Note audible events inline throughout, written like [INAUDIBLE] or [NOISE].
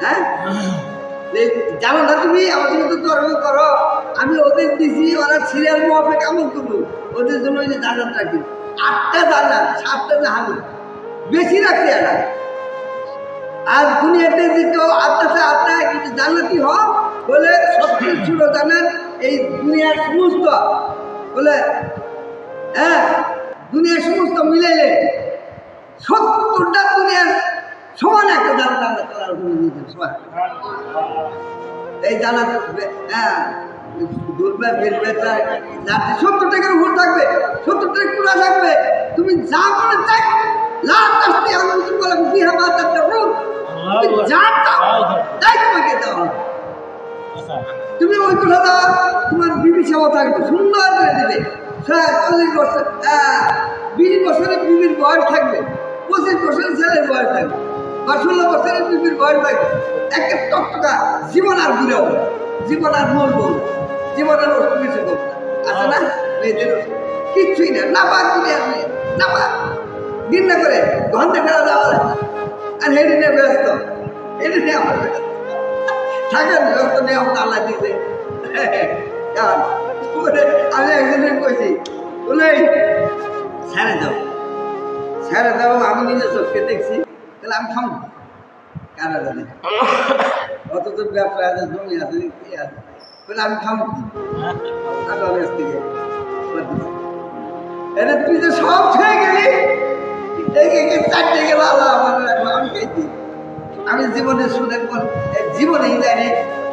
হ্যাঁ? আমি ওদের দিছি, ওরা সিরিয়াল মোহাফেক আমল করব। ওদের জন্য ওই যে জানাত রাখি। আটটা জানাত সাতটা জাহানি বেশি রাখছে এরা আর দুনিয়াতে যে কেউ আত্মাতে আত্মা কিন্তু জান্নাতি হ বলে সবচেয়ে ছোট জানেন এই দুনিয়ার সমস্ত। বলে হ্যাঁ? দুনিয়ার সমস্ত মিলাইলে সত্তরটা দুনিয়ার সমান একটা জানাত আল্লাহ তালার উপরে দিয়েছেন সবাই এই জানাত হ্যাঁ ঘুরবে ফিরবে যাতে সত্তর টাকার উপর থাকবে সত্তর টাকা পুরা থাকবে। তুমি যা মনে চাই লাখ আসতে আমার কিছু বলে বিহা বা তার তুমি যা তাই তোমাকে দেওয়া হবে। তুমি ওই কথা দাও তোমার বিবি সেবা থাকবে সুন্দর করে দেবে। হ্যাঁ চল্লিশ বছর হ্যাঁ বিশ বছরের বিবির বয়স থাকবে পঁচিশ বছরের ছেলের বয়স থাকবে বা ষোলো বছরের বিবির বয়স থাকবে। একটা টকটকা জীবন আর ঘুরে হবে জীবন আর মন বল জীবন আর ওষুধ কিছু আছে না? মেয়েদের কিচ্ছুই না। না পাক আর মেয়ে না পাক ঘৃণা করে ঘণ্টা ফেরা লাগে আর হেঁটে নিয়ে ব্যস্ত। হেঁটে নিয়ে আমার থাকেন ব্যস্ত নিয়ে আমার আল্লাহ দিয়েছে। কারণ বলে, আমি একজনের কইছি বলে ছেড়ে দাও ছেড়ে দাও আমি নিজে চোখকে দেখছি তাহলে আমি খাম। কারা জানে? [LAUGHS] অত তো ব্যবসা আছে জমি আছে কি আছে। বলে আমি খাম আল্লাহ কাছ থেকে এটা তুই তো সব খেয়ে গেলি চারটে গেল আল্লাহ আমার আমি খেয়েছি আমি জীবনে শুনে পর জীবনেই জানি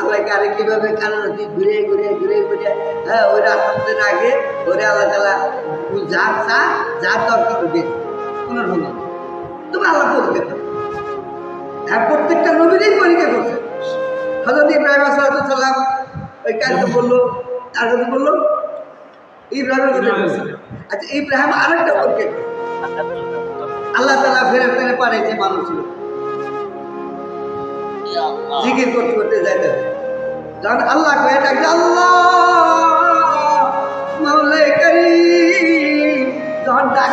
আল্লাহ কারে কীভাবে তুই ঘুরে ঘুরে ঘুরে ঘুরে হ্যাঁ ওই রাস্তাতে আগে ওরে আল্লাহ তালা যার চা যার দরকার দেখ কোনো ঢঙ্গ তুমি আল্লাহ করো হ্যাঁ প্রত্যেকটা নবীরই পরীক্ষা করছে। হজরত ইব্রাহিম সালাম ওই কাজটা বলল তার কথা বলল ইব্রাহিমের কথা আচ্ছা ইব্রাহিম আরেকটা পরীক্ষা আল্লাহ তালা ফেরে ফেরে পাঠাইছে মানুষ জিকির করতে করতে যাইতে যখন আল্লাহ কয়ে ডাকছে আল্লাহ? মাওলাই করিম ডাক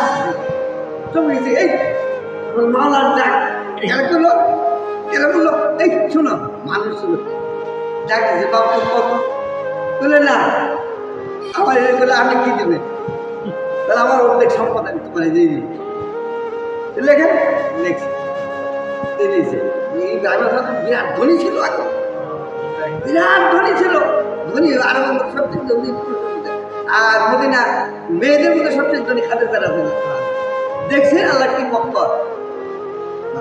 তুমি এই মাওলার ডাক করল কেন বলল, এই, শোনো, মানুষ শুনো ডাক বাবু বাবু বলে, না, আমার বলে আমি কি দেবে? তাহলে আমার অর্ধেক সম্পদ আমি তোমার দিই লেখেন এই রাজা সাহেব বিরাট ধনী ছিল এখন। বিরাট ধনী ছিল। ধনী আরও সবচেয়ে ধনী আর মদিনা মেয়েদের মধ্যে সবচেয়ে ধনী খাদের তারা ধনী দেখছেন আল্লাহ কি পক্ষ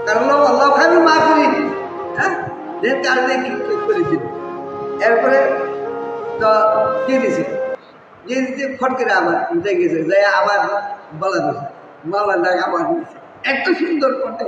কারণ আল্লাহ খাবি মা করি হ্যাঁ? কারণে কি করেছিল। এরপরে তো দিয়ে দিছে? দিয়ে দিতে ফট করে আবার উঠে গেছে যে আবার বলা দিছে। মালার ডাক দিয়েছে এত সুন্দর ফটে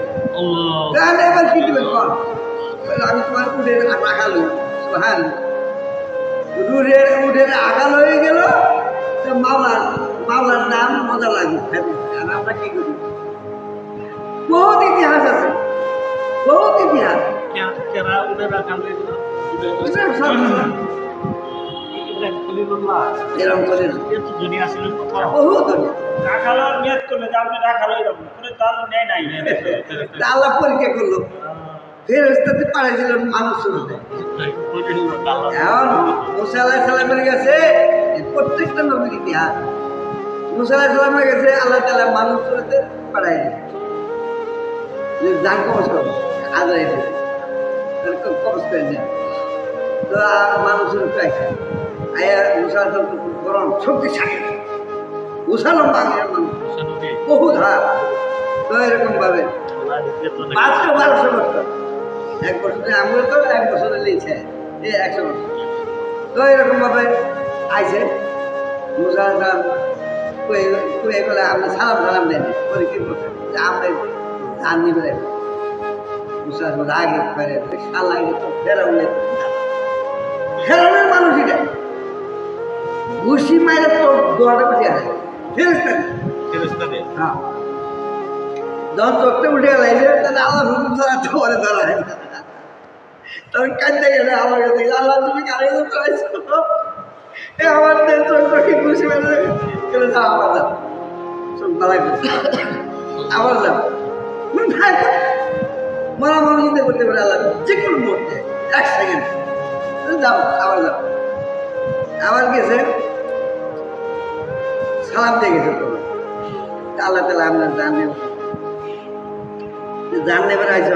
তাহলে এবার কি দিবেন কর বলে, আমি তোমার উঠে আগাল হ্যাঁ উঠে উঠে আগাল হয়ে গেল তো মাওলার মাওলার নাম মজা লাগে আর আমরা কি করি? বহুত ইতিহাস আছে বহুত ইতিহাস। এটা সব আল্লাহ পরীক্ষা করল। ফের রাস্তাতে পাঠাইছিল মানুষ এখন মুসা আল্লাহ সালামের কাছে প্রত্যেকটা নবীর ইতিহাস। মুসা আলাইসালামের কাছে আল্লাহ তালা মানুষ চলতে পাঠাই যে যান কবচ করব তো মানুষের পাইছে আয়া মুসা আলাইসালাম গরম শক্তিশালী মুসা লম্বা আগের মানুষ। বহু ধার তো এরকম ভাবে। মাত্র বারোশো বছর। এক বছরে আমরা তো এক বছরে লিখছে এই একশো বছর। তো এরকম ভাবে আইছে। মুসা আলাইসালাম কয়ে বলে আপনি সালাম সালাম দেন। করে কি করছে আমরা ধান নিবে মুসা আগে করে সাল আগে তো ফেরাউনে ঘুষি মাইরে তো দোয়াটা বেশি আছে ফেরস্তানি হ্যাঁ। যখন চোখটা উঠে গেলাইছে তাহলে আল্লাহ হুকুম ছাড়া তো করে ধরায় না। তখন কাঁদতে গেলে আমার কাছে আল্লাহ তুমি কারে এ আমার কি খুশি মেলে গেলে যাও চোখ আবার যাও মারা মানুষ চিন্তা করতে পারে আল্লাহ যে কোনো মুহূর্তে এক সেকেন্ড। যাও আবার যাও আবার গেছে। সালাম দিয়ে গেছে তোমার আল্লাহ তালা আপনার জান নেব জান নেবেন আইস।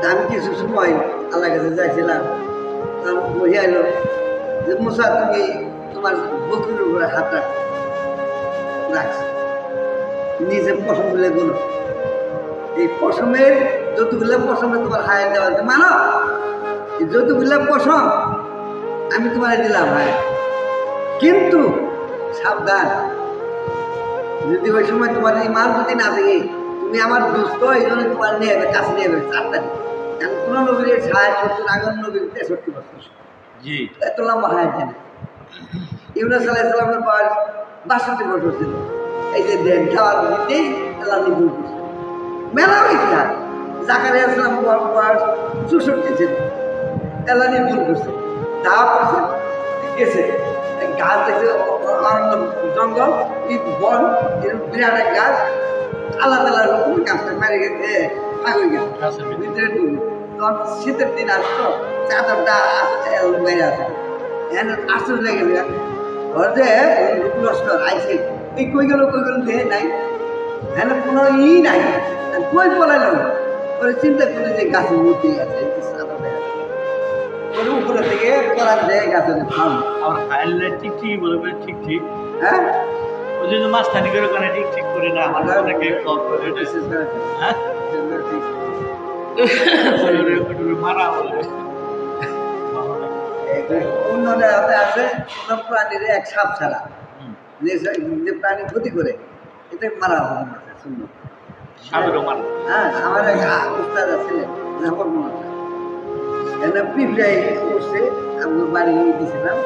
তা আমি কিছু সময় আল্লাহ কাছে যাইছিলাম। তখন বহি আইলো যে, মুসা, তুমি তোমার বকুরের উপরে হাত রাখ। নিজে পশমগুলো গুলো এই পশমের যতগুলো পশমে তোমার হায়ার দেওয়া মানো? যতগুলো পশম আমি তোমার দিলাম হায় কিন্তু সাবধান। যদি ওই সময় তোমার এই মাল যদি না থাকে তুমি আমার দুস্থ এই জন্য তোমার নিয়ে যাবে কাছে নিয়ে যাবে দিন। কারণ কোনো নবীর ছায় সত্তর আগের নবীর তেষট্টি বছর জি। এত লম্বা হায়াত জানে ইউনাস আলাহ ইসলামের বয়স বাষট্টি বছর ছিল। এই যে দেন খাওয়ার দিতেই আল্লাহ করছে মেলা ইতিহাস জাকারিয়া ইসলাম বয়স চৌষট্টি ছিল। আল্লাহ নিবুল করছে দাওয়া করছে গেছে গাছ দেখছে জঙ্গল এই বন এরকম বিরাট এক গাছ। আল্লাহ তালার হুকুম গাছটা মেরে গেছে পাগল গেছে। ভিতরে। তখন শীতের দিন আসতো চাদরটা মেরে আছে এখানে আসতে লেগে যায় ওর যে লস্কর আইসে এই কই গেল কই গেল দেহে নাই। এখানে কোনো ই নাই। কই পলাইল? ওরে চিন্তা করে যে গাছের মূর্তি আছে ওর উপরে থেকে পলার দেয় গাছের ফার্ম আমার ফাইলে ঠিক ঠিক বলবে ঠিক ঠিক। হ্যাঁ? ওই জন্য করে ওখানে ঠিক ঠিক করে না আমার অনেকে কল করে। এটা বিশেষ করে হ্যাঁ? মারা বলে হাতে আছে প্রাণীর এক সাপ ছাড়া। যে প্রাণী ক্ষতি করে এটা মারা হবে মারা। হ্যাঁ আমার এক আ- উস্তাদ ছিলেন জাফর মোহাম্মদ এনে পিঁপড়াই উঠছে আমি বাড়ি নিয়ে দিয়েছিলাম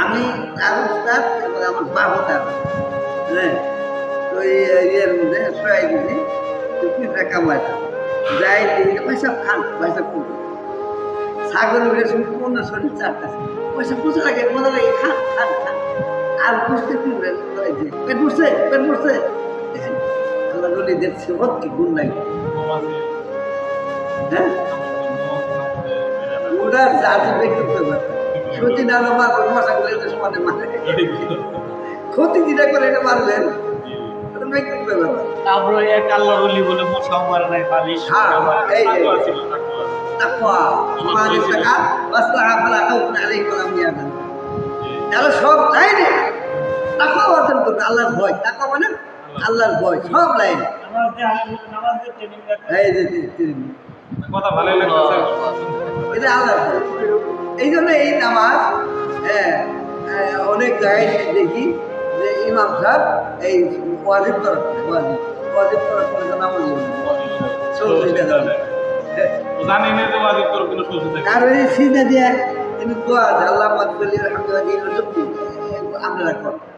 আমি তার উস্তাদ এবং আমার বাবু তার। হ্যাঁ তো ইয়ের মধ্যে শোয়াই দিয়েছি তো পিঁপড়া কামাইতাম যাই দিকে পয়সা খান, পয়সা পুরো ছাগল উঠে শুধু পূর্ণ শরীর চারটা। পয়সা পুজো লাগে মজা লাগে, খান খান খান। আর বুঝতে পিঁপড়ে পেট বুঝছে পেট দেখেন আল্লাহ বলি দেখছে ভক্তি গুণ নাই হ্যাঁ? ওটা জাতি ব্যক্তিত্ব সত্যি না হলে মারবো মশা গুলো সমানে মারে। ক্ষতি যেটা করে এটা মারবেন ওটা ব্যক্তিত্ব ব্যাপার তারপরে এক আল্লাহর অলি বলে মশাও মারে নাই পালিশ হ্যাঁ, তাকওয়া। ফালা খাউফুন আলাইহিম ওয়া যারা সব লাইনে তাকওয়া অর্জন করবে আল্লাহর ভয়। তাকওয়া মানে আল্লাহর ভয় সব লাইনে। এই যে কথা ভালোই লাগতেছে এটা আল্লাহর ভয় এই জন্য এই নামাজ অনেক জায়গায় দেখি যে ইমাম সাহেব এই ওয়াজিব তরফ করে, ওয়াজিব ওয়াজিব তরফ করে নামাজ দিয়ে দোয়া আল্লাহ আপনারা করেন।